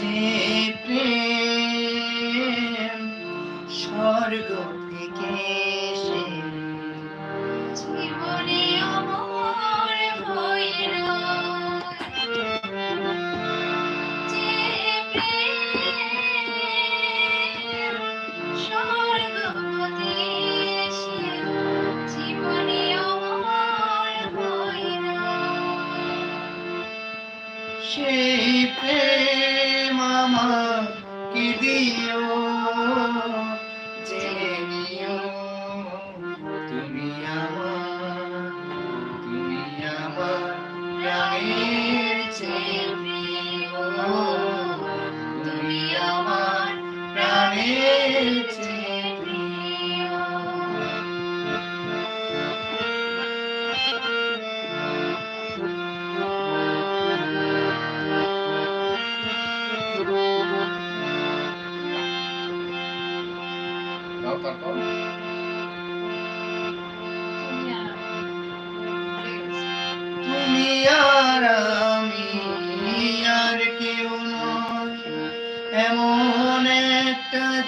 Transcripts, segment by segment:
day. সেই প্রেম আমার কি দিও? জেনে নিও, তুমি আমার তুমি আমার প্রাণের চেয়ে প্রিয়। তুমি আমার প্রাণের চেয়ে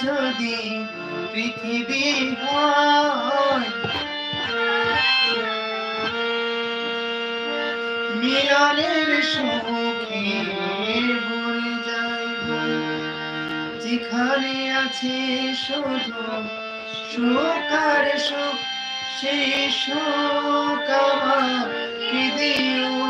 যদি পৃথিবী মিলনের সুখে ভরে যাইব যেখানে আছে শুধু সুখার সুখ, সে সুখ আমার দিও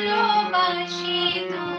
ভালোবাসি তুমি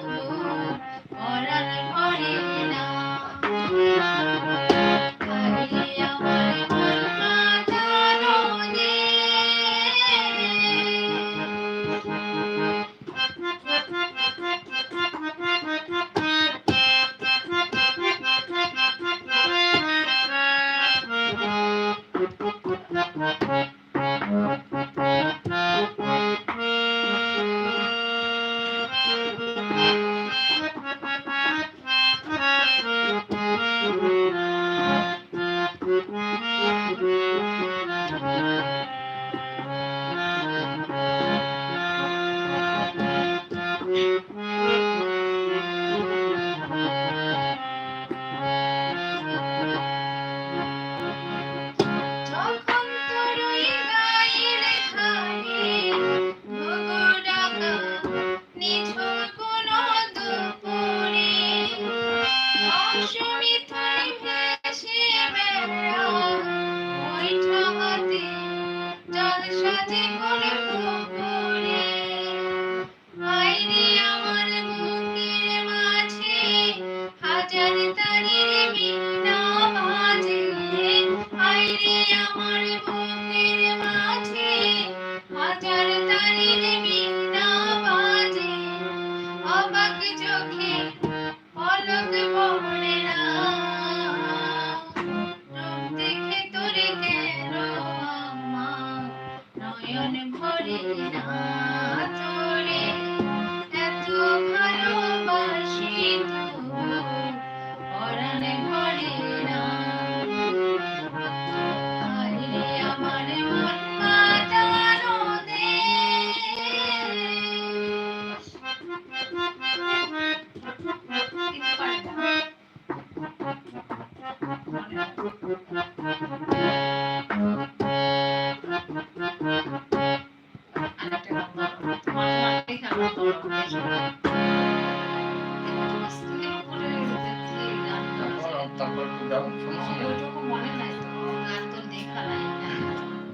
Oh,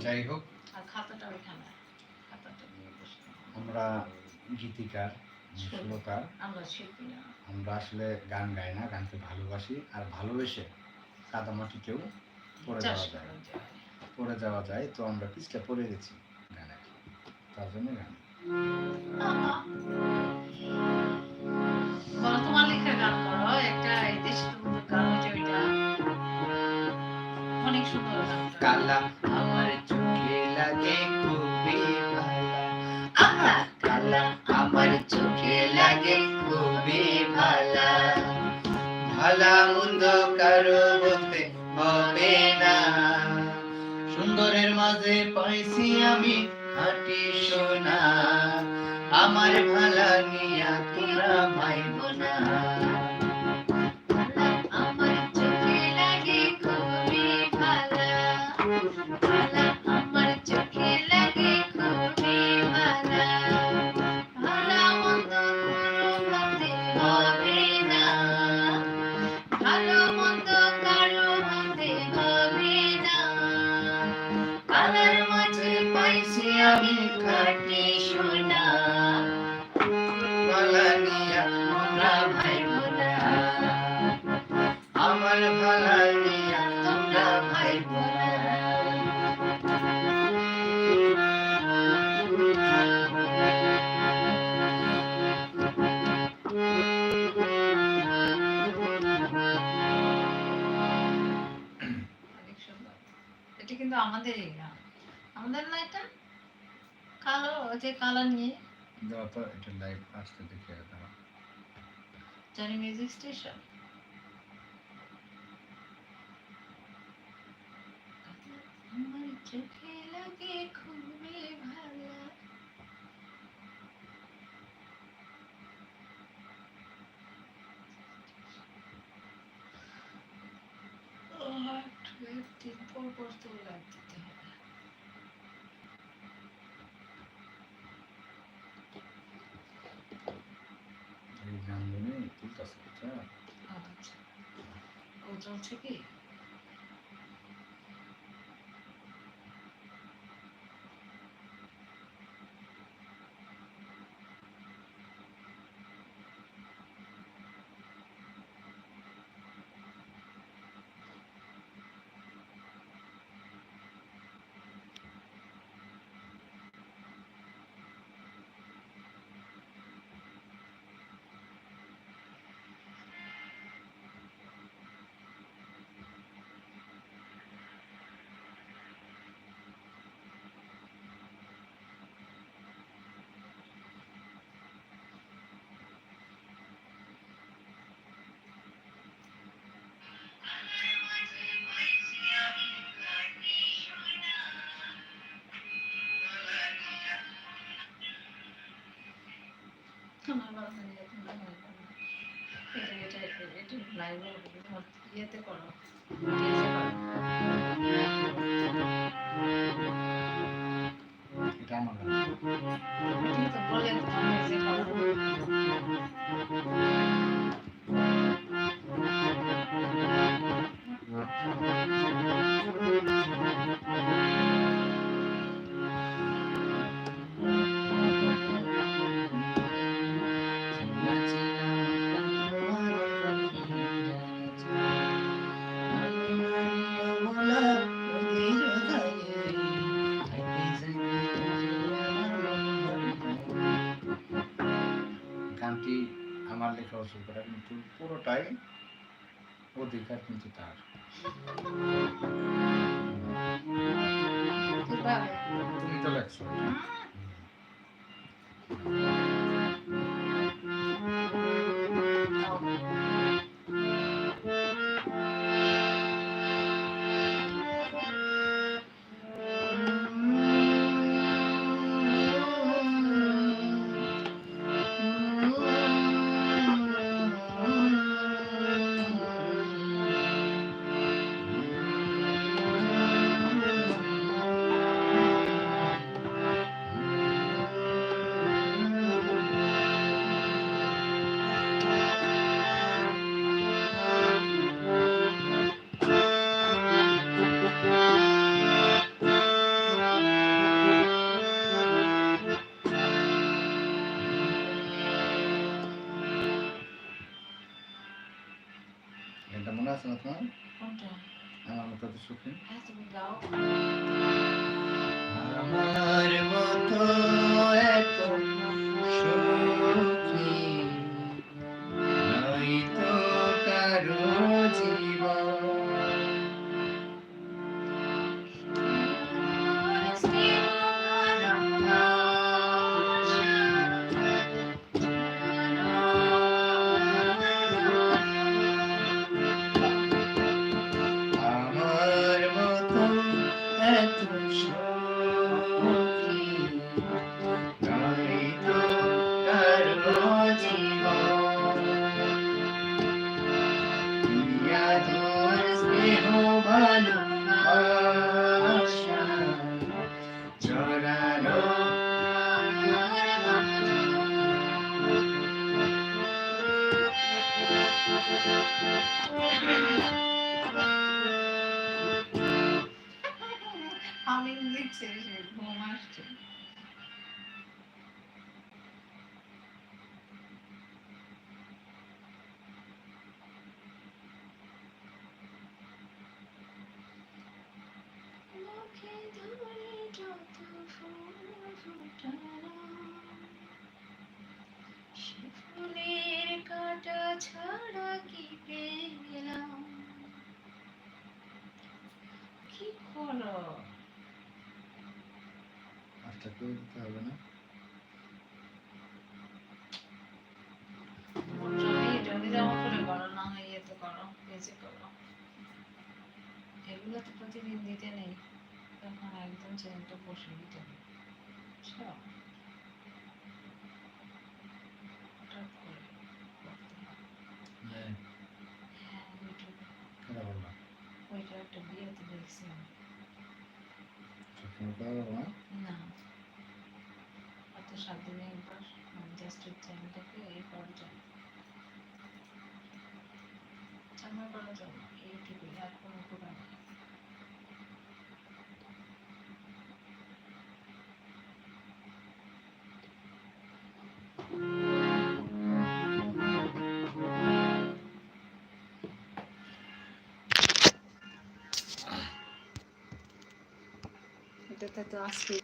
যাই হোক আমরা গীতিকার আমরা আসলে গান গাই না গানকে ভালোবাসি আর ভালোবেসে কাদামাটিতেও পড়ে পরে যাওয়া যায় পরে যায়। পড়ে যাওয়া যায় তো আমরা পিছলে পড়ে গেছি। গানে। তার জন্য গান। হবে না সুন্দরের মাঝে পাইছি আমি খাঁটি সোনা। আমার ভালা নিয়া তোরা ভাইব না আমি খাটি সোনা। ভালা নিয়া তোরা ভাইব না আমার ভালা নিয়া তোমরা ভাইব না এটা কিন্তু গান আমাদের না এটা? যে কালো নিয়ে। দাও তো এটা লাইভ আসতে দেখে দাও জানি মিউজিক স্টেশন আমার চোখে লাগে খুবই ভালো। একদিন পর পর তো লাইভ চলছে কি ইয়েতে করো এটা আমার গান পুরোটাই অধিকার কিন্তু তার। তুমি তো লেখছো আছে না তোমার আমার মতো তো সুখী আমার মতো এত সুখী ফুলের কাঁটা ছাড়া কি পেলাম করো আচ্ছা করে দিতে হবে না। তুমি যদি জামা করে করো না ইয়েতে করো পেজে করো। এগুলো তো প্রতিদিন দিতে নেই। তখন একদম চেনটা বসে দিতে হবে। বুঝছ? চামড়া করার জন্য ইউটিউবে আর কোনো উপকার নেই এটাতে তো আজকে